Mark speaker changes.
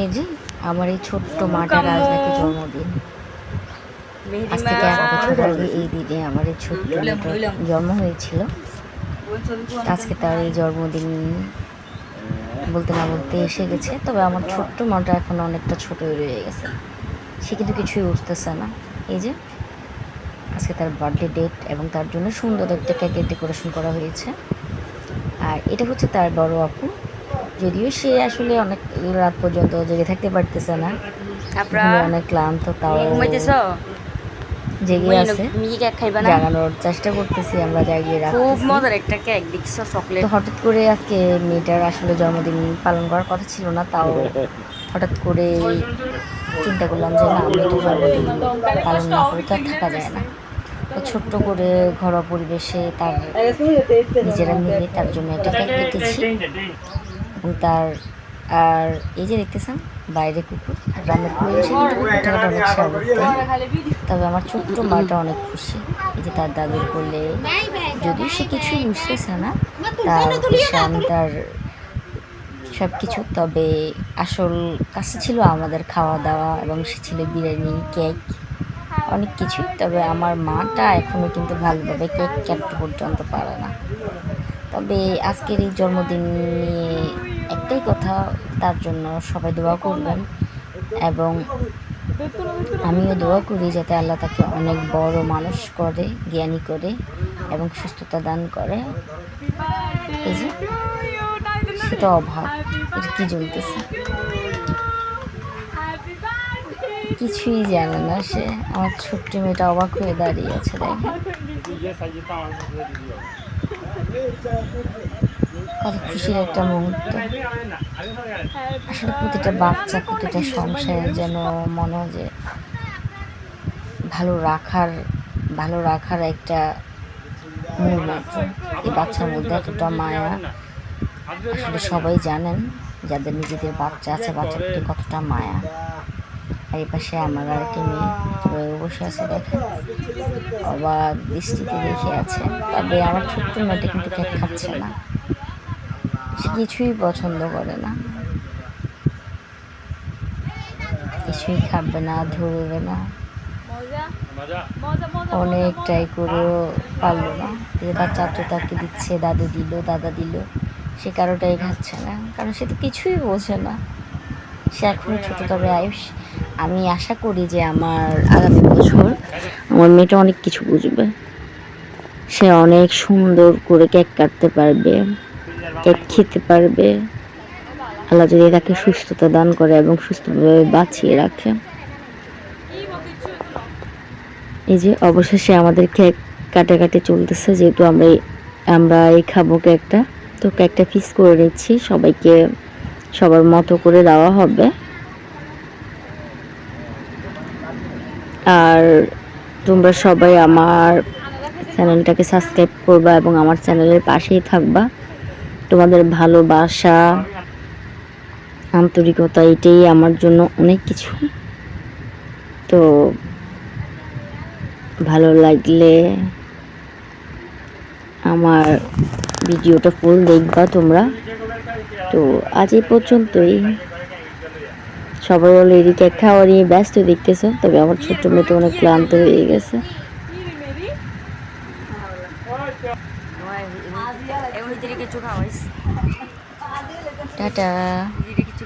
Speaker 1: এই যে আমার এই ছোট্ট মাটা আজ নাকি জন্মদিন। আজ থেকে এক বছর আগে এই দিনে আমার এই ছোট্ট জন্ম হয়েছিল। আজকে তার এই জন্মদিন বলতে না বলতে এসে গেছে তবে আমার ছোট্ট মাটা এখন অনেকটা ছোটই রয়ে গেছে। সে কিন্তু কিছুই বুঝতেছে না। এই যে আজকে তার বার্থডে ডেট এবং তার জন্য সুন্দর একটা কেকের ডেকোরেশন করা হয়েছে। আর এটা হচ্ছে তার বড় আপু। যদিও সে আসলে অনেক রাত পর্যন্ত জেগে থাকতে পারতেছে না। অনেক ক্লান্ত তাও
Speaker 2: ঘুমাইতেছ?
Speaker 1: জেগে আছে।
Speaker 2: কেক খাইবা না?
Speaker 1: জাগানোর চেষ্টা করতেছি আমরা জাগিয়ে
Speaker 2: খুব মজার একটা কেক দেখছ চকলেট?
Speaker 1: হঠাৎ করে আজকে মেয়েটার আসলে জন্মদিন পালন করার কথা ছিল না তাও হঠাৎ করে চিন্তা করলাম যে না মেয়েটার জন্মদিন পালন না করে তো আর থাকা যায় না। তো ছোট্ট করে ঘরোয়া পরিবেশে তার নিজেরা মিলে তার জন্য একটা কেক কেটেছি। তার, আর এই যে দেখতেছেন, বাইরে কুকুর, গ্রামের পরিবেশে তবে আমার ছোট্ট মাটা অনেক খুশি। এই যে তার দাদুর করলে যদিও সে কিছুই বুঝতেছে না, তার ভীষণ, তার সব কিছু তবে আসল কাছে ছিল আমাদের খাওয়া দাওয়া এবং সে ছিল বিরিয়ানি, কেক, অনেক কিছু। তবে আমার মাটা এখনও কিন্তু ভালোভাবে কেক কাটতে পর্যন্ত পারে না। তবে আজকের এই জন্মদিন নিয়ে একটাই কথা, তার জন্য সবাই দোয়া করবেন এবং আমিও দোয়া করি যাতে আল্লাহ তাকে অনেক বড় মানুষ করে, জ্ঞানী করে এবং সুস্থতা দান করে। সেটা অভাব, এটা কি জ্বলতেছে? কিছুই জানে না সে, আমার ছোট্ট মেয়েটা অবাক হয়ে দাঁড়িয়ে আছে, দেখেন। কত খুশির একটা মুহূর্ত। আসলে প্রতিটা বাচ্চা, প্রতিটা সংসারে যেন মনে হয় যে ভালো রাখার ভালো রাখার একটা মূল এই বাচ্চার মধ্যে এতটা মায়া, আসলে সবাই জানেন যাদের নিজেদের বাচ্চা আছে, বাচ্চার প্রতি কতটা মায়া। আর পাশে আমার আর একটি মেয়ে রয়ে বসে আছে, দেখেন। অবাক দৃষ্টিতে দেখে আছে। তবে আমার ছোট্ট মেয়েটা কিন্তু কেক খাচ্ছে না। সে কিছুই পছন্দ করে না। কিছুই খাবে না ধরবে না। অনেক ট্রাই করেও পারল না। যে তার চাচু তাকে দিচ্ছে দাদু দিল দাদা দিল সে কারোটাই খাচ্ছে না। কারণ সে তো কিছুই বোঝে না। সে এখনও ছোটো তবে আয়ুষ আমি আশা করি যে আমার আগামী বছর আমার মেয়েটা অনেক কিছু বুঝবে। সে অনেক সুন্দর করে কেক কাটতে পারবে। কেক খেতে পারবে। আল্লাহ যদি তাকে সুস্থতা দান করে এবং সুস্থভাবে বাঁচিয়ে রাখে। এই যে অবশেষে আমাদের কেক কাটাকাটি চলতেছে, যেহেতু আমরা আমরা এই খাব কেকটা। তো কেকটা পিস করে নিচ্ছি। সবাইকে সবার মতো করে দেওয়া হবে। আর তোমরা সবাই আমার চ্যানেলটাকে সাবস্ক্রাইব করবা এবং আমার চ্যানেলের পাশেই থাকবা। তোমাদের ভালোবাসা, আন্তরিকতা, এটাই আমার জন্য অনেক কিছু। তো ভালো লাগলে আমার ভিডিওটা ফুল দেখবা তোমরা। তো আজ এই পর্যন্তই। সবাই অলরেডি কেক খাওয়া নিয়ে ব্যস্ত দেখতেছো, তবে আমার ছোট্ট মেয়েটা অনেক ক্লান্ত হয়ে গেছে।
Speaker 2: এখন হিতিরে কিছু খাওয়াইস।
Speaker 1: টাটা।
Speaker 2: হিতিরে